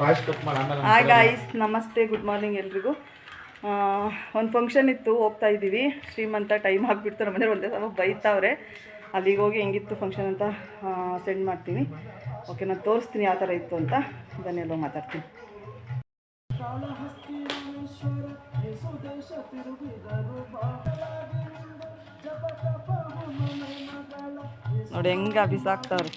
Hi guys ನಮಸ್ತೆ good morning ಎಲ್ರಿಗೂ. ಒಂದು ಫಂಕ್ಷನ್ ಇತ್ತು ಹೋಗ್ತಾ ಇದ್ದೀವಿ. ಶ್ರೀಮಂತ ಟೈಮ್ ಆಗಿಬಿಡ್ತು ನಮ್ಮ ಮನೇಲಿ ಒಂದೇ ಸಲ ಬೈತಾವ್ರೆ. ಅಲ್ಲಿಗೆ ಹೋಗಿ ಹೆಂಗಿತ್ತು ಫಂಕ್ಷನ್ ಅಂತ ಸೆಂಡ್ ಮಾಡ್ತೀನಿ. ಓಕೆ ನಾನು ತೋರಿಸ್ತೀನಿ ಯಾವ ಥರ ಇತ್ತು ಅಂತ. ಬನ್ನೆಲ್ಲೋ ಮಾತಾಡ್ತೀನಿ. ನೋಡಿ ಹೆಂಗೆ ಬಿಸಾಕ್ತಾವ್ರೆ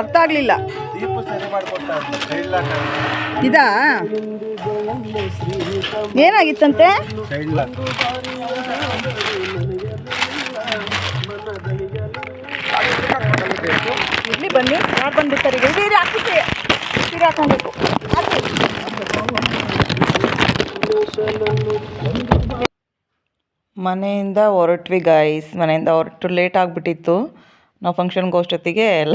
ಅರ್ಥ ಆಗಲಿಲ್ಲ. ಇದ? ಏನಾಗಿತ್ತಂತೆ? ಇಲ್ಲಿ ಬನ್ನಿ ಯಾರು ಬಂದ್ಬಿಡ್ತಾರೆ ಈಗ ಇದು ಹಾಕೊಬೇಕು. ಹಾಕಿ. ಮನೆಯಿಂದ ಹೊರಟ್ವಿ ಗಾಯ್ಸ್ ಮನೆಯಿಂದ ಹೊರಟು ಲೇಟ್ ಆಗಿಬಿಟ್ಟಿತ್ತು. ನಾವು ಫಂಕ್ಷನ್ಗೆ ಅಷ್ಟೊತ್ತಿಗೆ ಎಲ್ಲ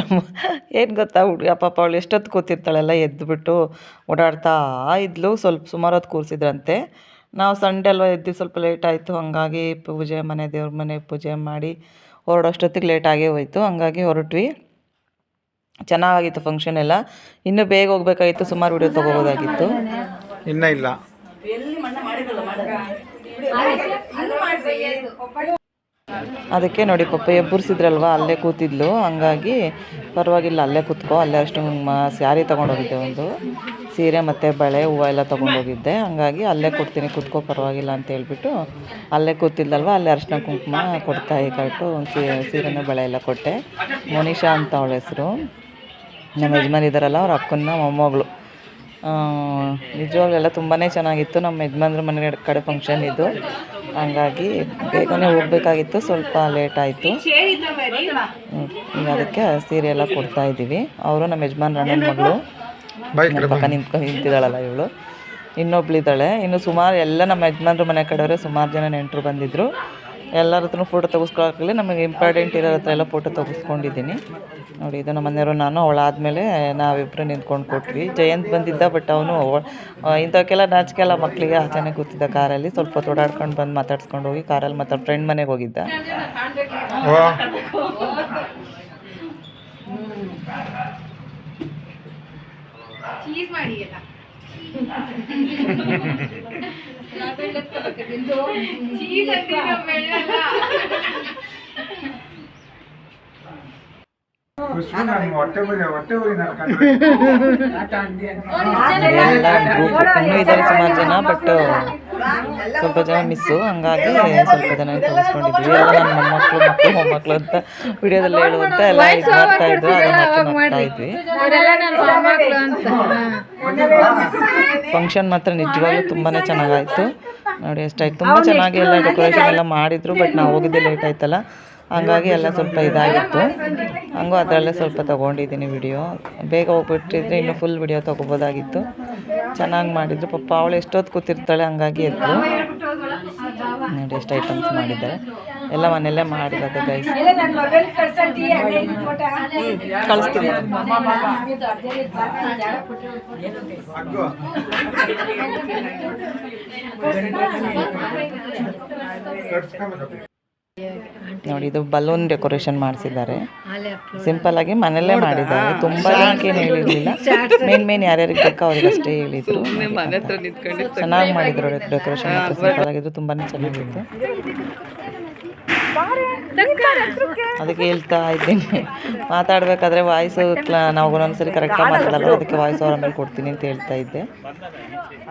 ಏನು ಗೊತ್ತಾ ಹುಡುಗ ಪಾಪ ಅವಳು ಎಷ್ಟೊತ್ತು ಕೂತಿರ್ತಾಳೆಲ್ಲ ಎದ್ದುಬಿಟ್ಟು ಓಡಾಡ್ತಾ ಇದ್ಲು. ಸ್ವಲ್ಪ ಸುಮಾರು ಹೊತ್ತು ಕೂರಿಸಿದ್ರಂತೆ. ನಾವು ಸಂಡೇ ಅಲ್ವಾ ಎದ್ದು ಸ್ವಲ್ಪ ಲೇಟ್ ಆಯಿತು. ಹಂಗಾಗಿ ಪೂಜೆ ಮನೆ ದೇವ್ರ ಮನೆ ಪೂಜೆ ಮಾಡಿ ಹೊರಡೋಷ್ಟೊತ್ತಿಗೆ ಲೇಟ್ ಆಗೇ ಹೋಯಿತು. ಹಂಗಾಗಿ ಹೊರಟ್ವಿ. ಚೆನ್ನಾಗಿತ್ತು ಫಂಕ್ಷನ್ ಎಲ್ಲ. ಇನ್ನೂ ಬೇಗ ಹೋಗ್ಬೇಕಾಗಿತ್ತು. ಸುಮಾರು ವಿಡಿಯೋ ತೊಗೋಬೋದಾಗಿತ್ತು. ಇನ್ನೂ ಇಲ್ಲ. ಅದಕ್ಕೆ ನೋಡಿ ಪಪ್ಪ ಎಬ್ಬರ್ಸಿದ್ರಲ್ವಾ, ಅಲ್ಲೇ ಕೂತಿದ್ಲು. ಹಂಗಾಗಿ ಪರವಾಗಿಲ್ಲ, ಅಲ್ಲೇ ಕೂತ್ಕೋ. ಅಲ್ಲೇ ಅಷ್ಟು ಸ್ಯಾರಿ ತೊಗೊಂಡೋಗಿದ್ದೆ ಒಂದು. ಸೀರೆ ಮತ್ತು ಬಳೆ, ಹೂವು ಎಲ್ಲ ತೊಗೊಂಡೋಗಿದ್ದೆ. ಹಂಗಾಗಿ ಅಲ್ಲೇ ಕೊಡ್ತೀನಿ, ಕೂತ್ಕೋ, ಪರವಾಗಿಲ್ಲ ಅಂತ ಹೇಳ್ಬಿಟ್ಟು ಅಲ್ಲೇ ಕೂತಿದ್ಲಲ್ವ, ಅಲ್ಲೇ ಅರ್ಶಿನ ಕುಂಕುಮ ಕೊಡ್ತಾ ಕರೆಕ್ಟು ಒಂದು ಸೀರೆ ಸೀರೆನೂ ಬಳೆ ಎಲ್ಲ ಕೊಟ್ಟೆ. ಮೋನಿಶಾ ಅಂತ ಅವಳ ಹೆಸರು. ನಮ್ಮ ಯಜಮಾನ್ ಇದ್ದಾರಲ್ಲ ಅವ್ರ ಅಕ್ಕನ ಮೊಮ್ಮಗಳು. ನಿಜವಾಗ್ಲೆಲ್ಲ ತುಂಬಾ ಚೆನ್ನಾಗಿತ್ತು. ನಮ್ಮ ಯಜಮಾನ್ರ ಮನೆ ಕಡೆ ಫಂಕ್ಷನ್ ಇದು. ಹಂಗಾಗಿ ಬೇಗನೆ ಹೋಗ್ಬೇಕಾಗಿತ್ತು. ಸ್ವಲ್ಪ ಲೇಟ್ ಆಯಿತು. ಈಗ ಅದಕ್ಕೆ ಸೀರೆ ಎಲ್ಲ ಕೊಡ್ತಾ ಇದ್ದೀವಿ. ಅವರು ನಮ್ಮ ಯಜಮಾನ್ರ ಅಣ್ಣನ ಮಗಳು. ಪಕ್ಕ ನಿಂತ್ಕೊಂಡು ನಿಂತಿದ್ದಾಳಲ್ಲ ಇವಳು. ಇನ್ನೊಬ್ಳಿದ್ದಾಳೆ. ಇನ್ನು ಸುಮಾರು ಎಲ್ಲ ನಮ್ಮ ಯಜಮಾನ್ರ ಮನೆ ಕಡೆಯವರೇ ಸುಮಾರು ಜನ ನೆಂಟರು ಬಂದಿದ್ದರು ಎಲ್ಲರ ಹತ್ರನೂ ಫೋಟೋ ತೆಗೆಸ್ಕೊಳಕ್ಕಿಲ್ಲ ನಮಗೆ ಇಂಪಾರ್ಟೆಂಟ್ ಇರೋ ಹತ್ರ ಎಲ್ಲ ಫೋಟೋ ತೆಗೆಸ್ಕೊಂಡಿದ್ದೀನಿ. ನೋಡಿ, ಇದು ನಮ್ಮ ಮನೆಯವರು, ನಾನು ಅವಳಾದಮೇಲೆ ನಾವಿಬ್ಬರು ನಿಂತ್ಕೊಂಡು ಕೊಟ್ವಿ. ಜಯಂತ್ ಬಂದಿದ್ದ ಬಟ್ ಅವನು ಇಂಥವಕ್ಕೆಲ್ಲ ನಾಚಿಕೆಲ್ಲ ಮಕ್ಕಳಿಗೆ ಆಚೆನೆ ಕೂತಿದ್ದ ಕಾರಲ್ಲಿ ಸ್ವಲ್ಪ ಓಡಾಡ್ಕೊಂಡು ಬಂದು ಮಾತಾಡ್ಸ್ಕೊಂಡು ಹೋಗಿ ಕಾರಲ್ಲಿ ಮತ್ತೆ ಫ್ರೆಂಡ್ ಮನೆಗೆ ಹೋಗಿದ್ದ. ಮಾಡಿ ಹೊಟ್ಟೆ ಬರಿ ಹೊಟ್ಟೆ ಬರಿ ಇದ್ದಾರೆ ಸುಮಾರು ಜನ ಬಟ್ ಸ್ವಲ್ಪ ಜನ ಮಿಸ್ಸು ಹಂಗಾಗಿ ಸ್ವಲ್ಪ ಜನ ತೋರಿಸ್ಕೊಂಡಿದ್ವಿ. ಎಲ್ಲ ನನ್ನ ಮೊಮ್ಮಕ್ಕಳು ಮಕ್ಕಳು ಮೊಮ್ಮಕ್ಕಳು ಅಂತ ವಿಡಿಯೋದಲ್ಲಿ ಹೇಳುವಂತ ಎಲ್ಲ ಇದು ಮಾಡ್ತಾ ಇದ್ರು ಅದನ್ನ ನೋಡ್ತಾ ಇದ್ವಿ. ಫಂಕ್ಷನ್ ಮಾತ್ರ ನಿಜವಾಗ್ಲೂ ತುಂಬಾನೇ ಚೆನ್ನಾಗಾಯ್ತು. ನೋಡಿ ಎಷ್ಟಾಯ್ತು ತುಂಬ ಚೆನ್ನಾಗಿ ಎಲ್ಲ ಡೆಕೋರೇಷನ್ ಎಲ್ಲ ಮಾಡಿದ್ರು ಬಟ್ ನಾವು ಹೋಗಿದ್ದೆ ಲೇಟ್ ಆಯ್ತಲ್ಲ. ಹಂಗಾಗಿ ಎಲ್ಲ ಸ್ವಲ್ಪ ಇದಾಗಿತ್ತು. ಹಂಗೂ ಅದರಲ್ಲೇ ಸ್ವಲ್ಪ ತೊಗೊಂಡಿದ್ದೀನಿ ವಿಡಿಯೋ ಬೇಗ ಹೋಗ್ಬಿಟ್ಟಿದ್ರೆ ಇನ್ನು ಫುಲ್ ವಿಡಿಯೋ ತೊಗೋಬೋದಾಗಿತ್ತು. ಚೆನ್ನಾಗಿ ಮಾಡಿದ್ರು. ಪಾಪ ಅವಳು ಎಷ್ಟೊತ್ತು ಕೂತಿರ್ತಾಳೆ, ಹಂಗಾಗಿ ಎದ್ದು. ನೋಡಿ ಎಷ್ಟು ಐಟಮ್ಸ್ ಮಾಡಿದ್ದಾರೆ. ಎಲ್ಲ ಮನೆಯಲ್ಲೇ ಮಾಡಿರೋದು ಗೈಸ್ ಕಳಿಸ್ತೀನಿ. ನೋಡಿ ಇದು ಬಲೂನ್ ಡೆಕೋರೇಷನ್ ಮಾಡಿಸಿದ್ದಾರೆ. ಸಿಂಪಲ್ ಆಗಿ ಮನೆಯಲ್ಲೇ ಮಾಡಿದ್ದಾರೆ. ತುಂಬಾ ಜನಕ್ಕೆ ಏನು ಹೇಳಿರ್ಲಿಲ್ಲ. ಮೇನ್ ಮೇನ್ ಯಾರ್ಯಾರಿಗೆ ಬೇಕೋ ಅವ್ರಿಗೆ ಅಷ್ಟೇ ಹೇಳಿದ್ರು ಚೆನ್ನಾಗಿ ಮಾಡಿದ್ರು ಡೆಕೋರೇಷನ್ ಸಿಂಪಲ್ ಆಗಿದ್ರು ತುಂಬಾನೇ ಚೆನ್ನಾಗಿತ್ತು. ಅದಕ್ಕೆ ಹೇಳ್ತಾ ಇದ್ದೀನಿ. ಮಾತಾಡ್ಬೇಕಾದ್ರೆ ವಾಯ್ಸ್ ನಾವು ಒಂದೊಂದ್ಸರಿ ಕರೆಕ್ಟಾಗಿ ಮಾತಾಡಲ್ಲ ಅದಕ್ಕೆ ವಾಯ್ಸ್ ಅವರ ಮೇಲೆ ಕೊಡ್ತೀನಿ ಅಂತ ಹೇಳ್ತಾ ಇದ್ದೆ.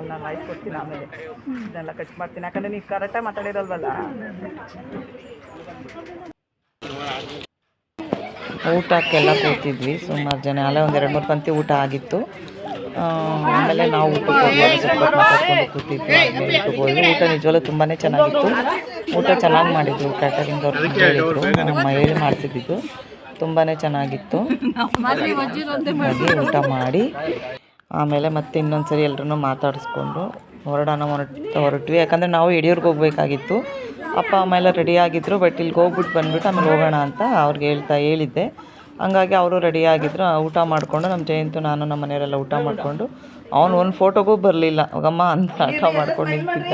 ಅಲ್ಲ ವಾಯ್ಸ್ ಕೊಡ್ತೀನಿ ಆಮೇಲೆ. ಇದೆಲ್ಲ ಕಟ್ ಮಾಡ್ತೀನಿ. ಯಾಕಂದ್ರೆ ನೀವು ಕರೆಕ್ಟಾಗಿ ಮಾತಾಡಿರಲ್ವಲ್ಲ. ಊಟಕ್ಕೆಲ್ಲ ಕೂತಿದ್ವಿ, ಸುಮಾರು ಜನ. ಅಲ್ಲೇ ಒಂದು ಎರಡು ಮೂರು ಪಂಕ್ತಿ ಊಟ ಆಗಿತ್ತು. ಆಮೇಲೆ ನಾವು ಊಟಕ್ಕೆ ಕೂತಿದ್ವಿ. ಊಟಕ್ಕೆ ಊಟ ನಿಜವಲ್ಲೂ ತುಂಬಾ ಚೆನ್ನಾಗಿತ್ತು. ಊಟ ಚೆನ್ನಾಗಿ ಮಾಡಿದ್ರು. ಕ್ಯಾಟರಿಂಗ್ ಅವ್ರು ಹೇಳಿದ್ರು. ನಮ್ಮ ಹೇಳಿ ಮಾಡ್ತಿದ್ದಿದ್ದು. ತುಂಬಾ ಚೆನ್ನಾಗಿತ್ತು. ಊಟ ಮಾಡಿ. ಆಮೇಲೆ ಮತ್ತೆ ಇನ್ನೊಂದ್ಸರಿ ಎಲ್ಲರೂ ಮಾತಾಡಿಸ್ಕೊಂಡು ಹೊರಡೋಣ ಹೊರಟ, ಹೊರಟ್ವಿ. ಯಾಕಂದರೆ ನಾವು ಯಡಿಯೂರ್ಗೆ ಹೋಗ್ಬೇಕಾಗಿತ್ತು. ಅಪ್ಪ ಅಮ್ಮ ಎಲ್ಲ ರೆಡಿ ಆಗಿದ್ರು ಬಟ್ ಇಲ್ಲಿಗೆ ಹೋಗ್ಬಿಟ್ಟು ಬಂದ್ಬಿಟ್ಟು ಆಮೇಲೆ ಹೋಗೋಣ ಅಂತ ಅವ್ರಿಗೆ ಹೇಳ್ತಾ ಹೇಳಿದ್ದೆ. ಹಂಗಾಗಿ ಅವರು ರೆಡಿ ಆಗಿದ್ರು ಊಟ ಮಾಡಿಕೊಂಡು ನಮ್ಮ ಜಯಂತು ನಾನು ನಮ್ಮ ಮನೆಯವರೆಲ್ಲ ಊಟ ಮಾಡಿಕೊಂಡು ಅವನು ಒಂದು ಫೋಟೋಗೂ ಬರಲಿಲ್ಲ. ಹೋಗಮ್ಮ ಅಂತ ಆಟ ಮಾಡ್ಕೊಂಡು ನಿಂತಿದ್ದ.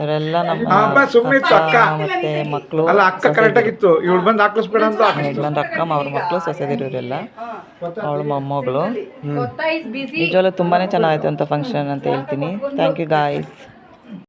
ಇವರೆಲ್ಲ ನಮ್ಮ. ಮತ್ತೆ ಮಕ್ಕಳು ಅಕ್ಕ ಇವಳು ಬಂದು ಹಾಕಿಸ್ಬೇಡ ಅಂತ ನನ್ನ ಅಕ್ಕ ಅವ್ರ ಮಕ್ಕಳು ಸೊಸೆದಿರು ಇವರೆಲ್ಲ. ಅವಳು ಮೊಮ್ಮಗಳು. ನಿಜವಾಗ್ಲೂ ತುಂಬಾ ಚೆನ್ನಾಗಿತ್ತು ಅಂತ ಫಂಕ್ಷನ್ ಅಂತ ಹೇಳ್ತೀನಿ. Thank you guys